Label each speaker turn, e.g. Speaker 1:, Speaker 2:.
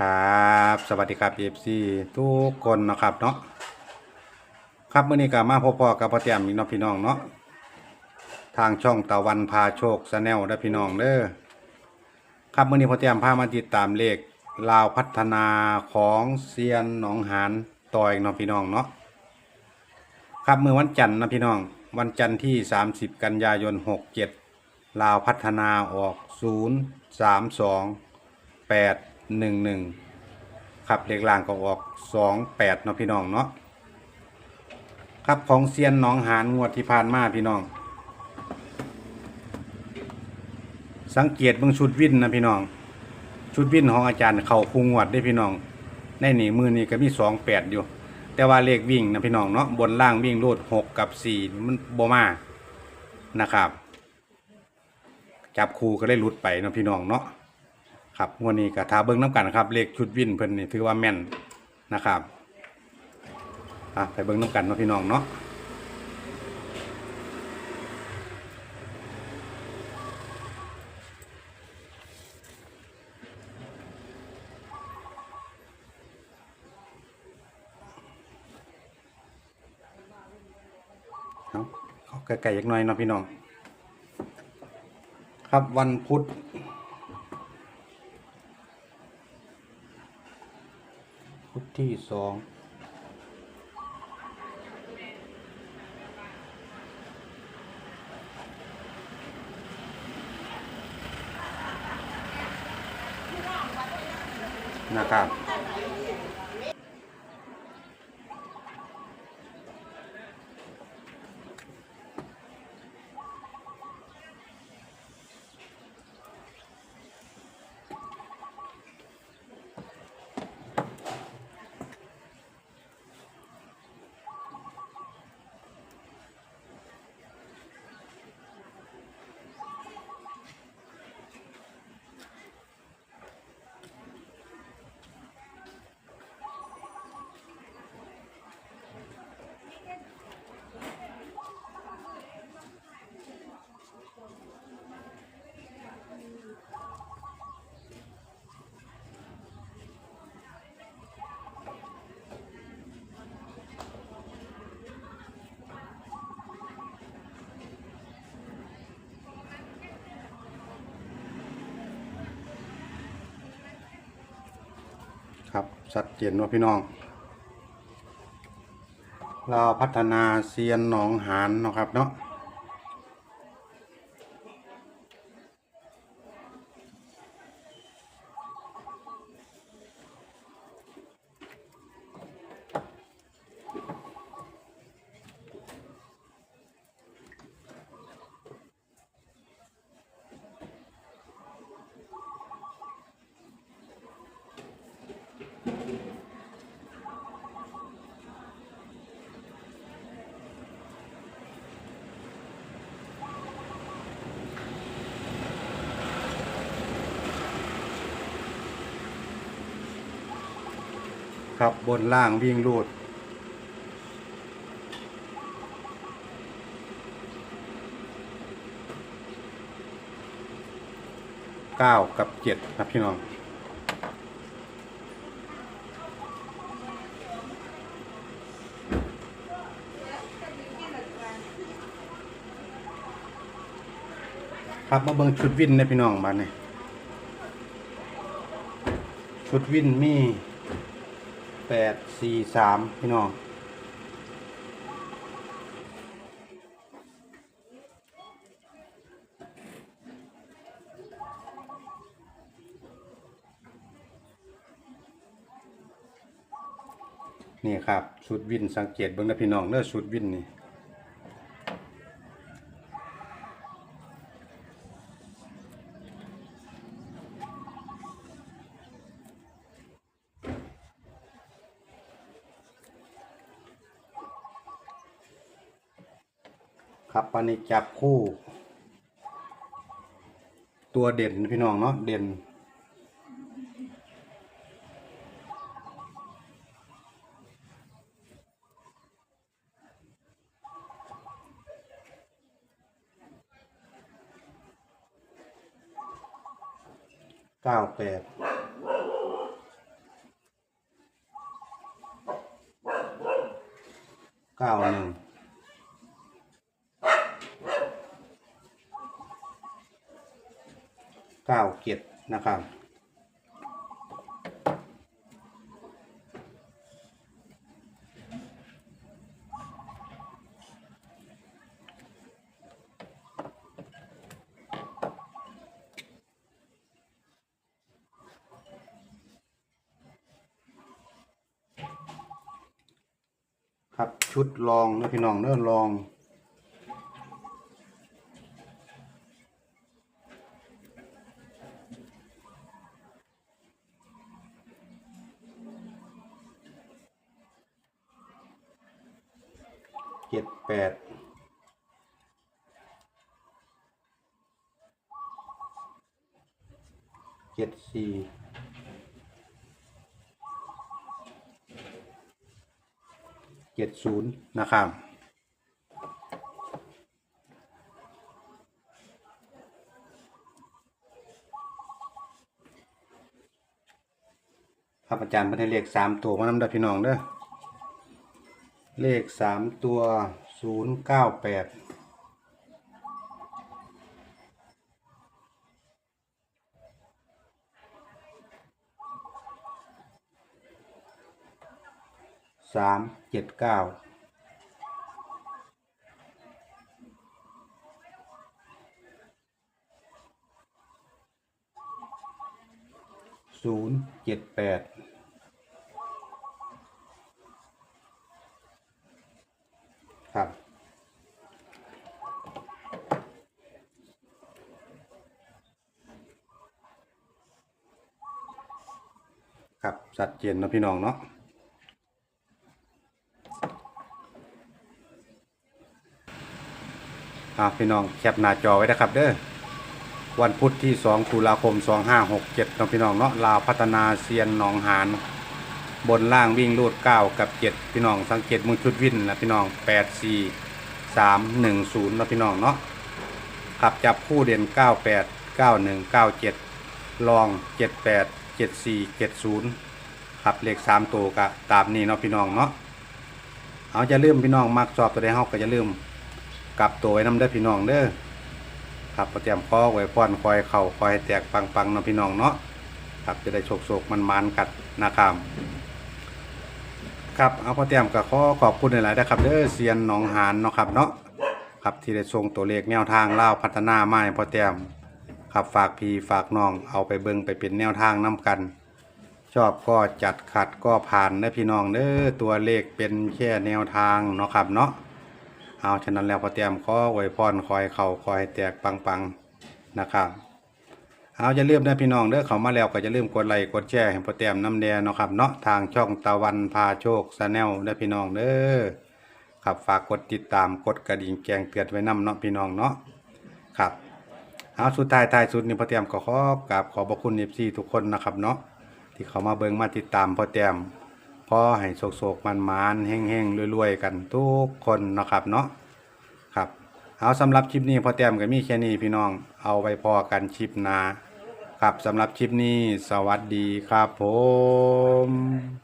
Speaker 1: ครับสวัสดีครับ FC ทุกคนนะครับเนาะครับเมื้อนี้ก็มาพบๆกับพ่อเตียมอีกเนาะพี่น้องเนาะทางช่องตะวันพาโชคชาแนลเด้พี่น้องเด้อครับเมื้อนี้พ่อเตียมพามาติดตามเลขลาวพัฒนาของเซียนหนองหานต่อยเนาะพี่น้องเนาะครับเมื้อวันจันทร์นะพี่น้อง วันจันทร์ที่ 30 กันยายน 67ลาวพัฒนาออก 0 3 2แปด หนึ่งหนึ่งครับเลขล่างก็ออกสองแปดเนาะพี่น้องเนาะครับของเซียนหนองหานงวดที่ผ่านมาพี่น้อง สังเกตเบิ่งชุดวินนะพี่น้อง ชุดวินของอาจารย์เข่าคูงวดได้พี่น้องในหนีมือนี้ก็มีสองแปดอยู่ แต่ว่าเลขวิ่งนะพี่น้องเนาะบนล่างวิ่งรูดหกกับสี่มันโบมานะครับ จับคู่ก็ได้หลุดไปนะพี่น้องเนาะ ครับงวันนี้ก็ทาเบิ้งน้ำกันครับ เลขชุดวินเพิ่นนี่ถือว่าแม่นนะครับอะไปเบิ้งน้ำกันเนาะพี่น้องเนาะเอาเอาไกลๆอีกหน่อยเนาะพี่น้อง ครับวันพุธ พุธ ที่สองนะครับ ครับชัดเจนว่าพี่น้อง เราพัฒนาเซียนหนองหานนะครับเนาะ ครับบนล่างวิ่งรูด เก้ากับเจ็ดครับพี่น้องครับมาเบิ่งชุดวินนะพี่น้องบ้านนี้ชุดวินมี แปดสี่สามพี่น้องนี่ครับชุดวินสังเกตเบิ่งนะพี่น้องเนื้อชุดวินนี่ ครับอันนี้จับคู่ ตัวเด่นพี่น้องเนาะเด่น เก้าแปด เก้าหนึ่งเก้าเจ็ด นะครับ ครับชุดลองนะพี่น้องเนื้อลอง จ็ดแปดเจ็ดสี่เจ็ดศูนย์นะครับครับอาจารย์พันให้เลขสามตัวมานำด้อพี่น้องเด้อ เลขสามตัวศูนย์เก้าแปดสามเจ็ดเก้าศูนย์เจ็ดแปด ครับสัดเจนเนาะพี่น้องเนาะอ่าพี่น้องแคปหน้าจอไว้นะครับเด้อวันพุธที่2ตุลาคม 2567เนาะพี่น้องเนาะลาวพัฒนาเซียนหนองหานบนล่างวิ่งรูด 9 กับ 7 พี่น้องสังเกตมือชุดวิ่นนะพี่น้อง 8 4 3 1 0นะพี่น้องเนาะขับจับคู่เด่น 98 91 97 ลอง 78 74 70ขับเลข3ตัวกะตามนี้เนาะพี่น้องเนาะเอาจะลืมพี่น้องมักสอบตัวใดเฮาก็จะลืมกลับตัวไว้นำเด้พี่น้องเด้อครับประเตรียมคอไว้ป้อนคอยเข่าคอยแตกปังๆเนาะพี่น้องเนาะครับจะได้โชคๆมันๆกัดนะครับครับเอาพอเตรียมกับข้อขอบคุณหลายๆนะครับเด้อเซียนหนองหานเนาะครับเนาะครับที่ได้ส่งตัวเลขแนวทางเล่าพัฒนามาให้พอเตรียม ครับฝากพี่ฝากน้องเอาไปเบิ่งไปเป็นแนวทางนํกัน ชอบก็จัดขัดก็ผ่านนะพี่น้องเด้อตัวเลขเป็นแค่แนวทางเนาะครับเนาะเอาฉะนั้นแล้วพอเตรียมขอไว้พรคอยเข่าคอยแตกปังๆนะครับเอาอย่าลืมนะพี่น้องเด้อเขามาแล้วก็อย่าลืมกดไลค์กดแชร์ให้โปรแตมน้ำแดงเนาะครับเนาะทางช่องตะวันพาโชคชาแนลเด้อพี่น้องเด้อครับฝากกดติดตามกดกระดิ่งแจ้งเตือนไว้นำเนาะพี่น้องเนาะครับ เอาสุดท้ายท้ายสุดนี่โปรแตมก็ขอกราบขอบพระคุณเอฟซีทุกคนนะครับเนาะที่เขามาเบิ่งมาติดตามโปรแตมขอให้โศกๆมันๆแห้งๆรวยๆ กันทุกคนนะครับเนาะครับเอาสำหรับคลิปนี้พอแต้มก็มีแค่นี้พี่น้องเอาไว้พอกันคลิปหน้าครับสำหรับคลิปนี้สวัสดีครับผม